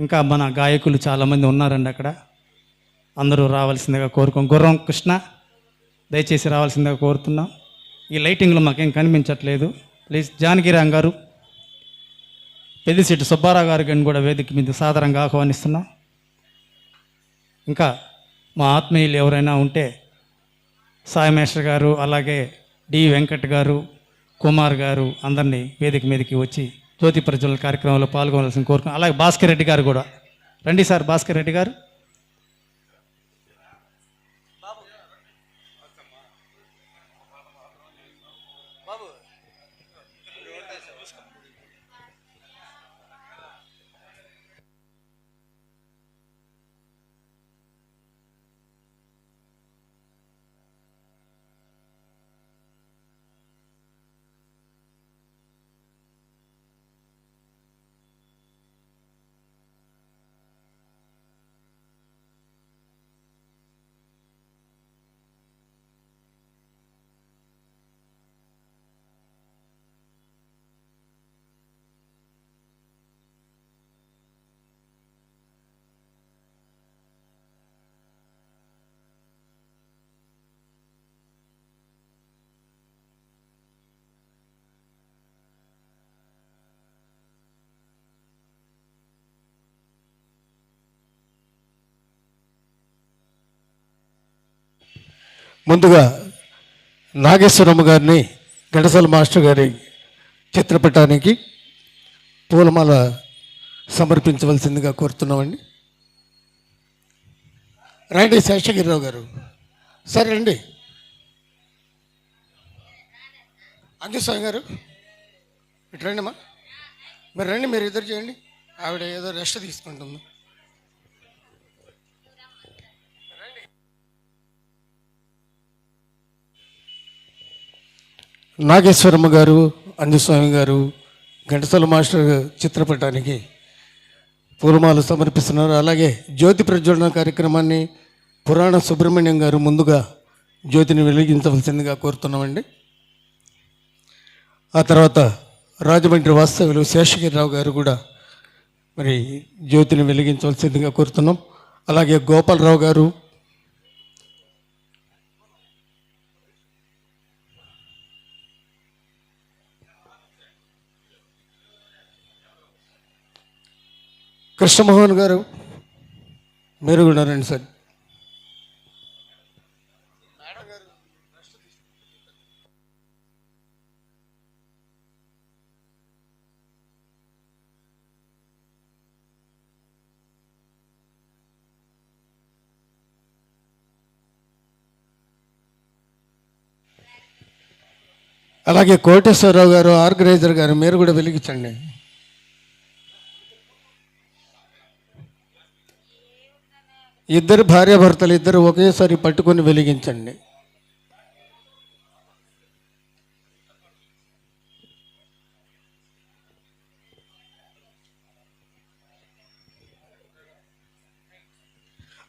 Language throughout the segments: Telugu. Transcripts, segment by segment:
ఇంకా మన గాయకులు చాలామంది ఉన్నారండి అక్కడ. అందరూ రావాల్సిందిగా కోరుకోం గుర్రం కృష్ణ దయచేసి రావాల్సిందిగా కోరుతున్నాం. ఈ లైటింగ్లో మాకేం కనిపించట్లేదు. ప్లీజ్ జానకిరామ్ గారు పెద్దిశెట్టి సుబ్బారావు గారికి కూడా వేదిక మీద సాధారణంగా ఆహ్వానిస్తున్నాం. ఇంకా మా ఆత్మీయులు ఎవరైనా ఉంటే సాయమేశ్వర్ గారు అలాగే డి వెంకట్ గారు కుమార్ గారు అందరినీ వేదిక మీదకి వచ్చి జ్యోతి ప్రజ్వల కార్యక్రమంలో పాల్గొనాల్సిన కోరుకున్నాను అలాగే భాస్కర్ రెడ్డి గారు కూడా. రండి సార్ భాస్కర్ రెడ్డి గారు. ముందుగా నాగేశ్వరమ్మ గారిని గడసల మాస్టర్ గారి చిత్రపటానికి పూలమాల సమర్పించవలసిందిగా కోరుతున్నామండి. రండి శేషగిరిరావు గారు. సరే రండి. అంజస్వామి గారు ఇటు రండి అమ్మా మీరు రండి మీరు ఇద్దరు చేయండి. ఆవిడ ఏదో రెస్ట్ తీసుకుంటుంది. నాగేశ్వరమ్మ గారు అంజస్వామి గారు ఘంటసాల మాస్టర్ చిత్రపటానికి పూలమాలు సమర్పిస్తున్నారు. అలాగే జ్యోతి ప్రజ్వలన కార్యక్రమాన్ని పురాణ సుబ్రహ్మణ్యం గారు ముందుగా జ్యోతిని వెలిగించవలసిందిగా కోరుతున్నామండి. ఆ తర్వాత రాజమండ్రి వాస్తవ్యులు శేషగిరిరావు గారు కూడా మరి జ్యోతిని వెలిగించవలసిందిగా కోరుతున్నాం. అలాగే గోపాలరావు గారు కృష్ణమోహన్ గారు మీరు కూడా రండి సార్. అలాగే కోటేశ్వరరావు గారు ఆర్గనైజర్ గారు మీరు కూడా వెలిగించండి. ఇద్దరు భార్యాభర్తలు ఇద్దరు ఒకేసారి పట్టుకొని వెలిగించండి.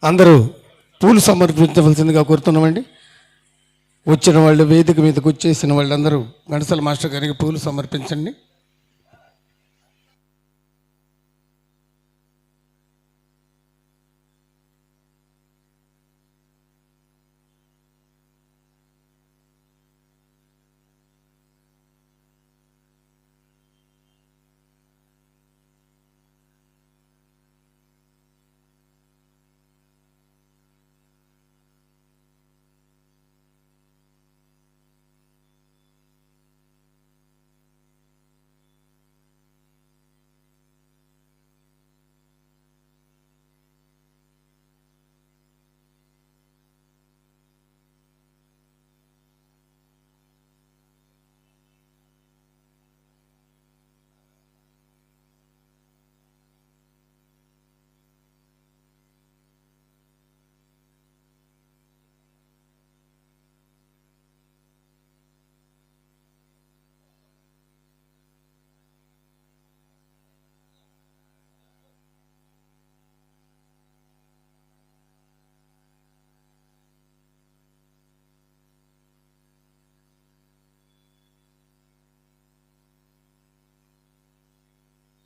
అందరూ పూలు సమర్పించవలసిందిగా కోరుతున్నామండి. వచ్చిన వాళ్ళు వేదిక మీదకి వచ్చేసిన వాళ్ళందరూ గణసల మాస్టర్ గారికి పూలు సమర్పించండి.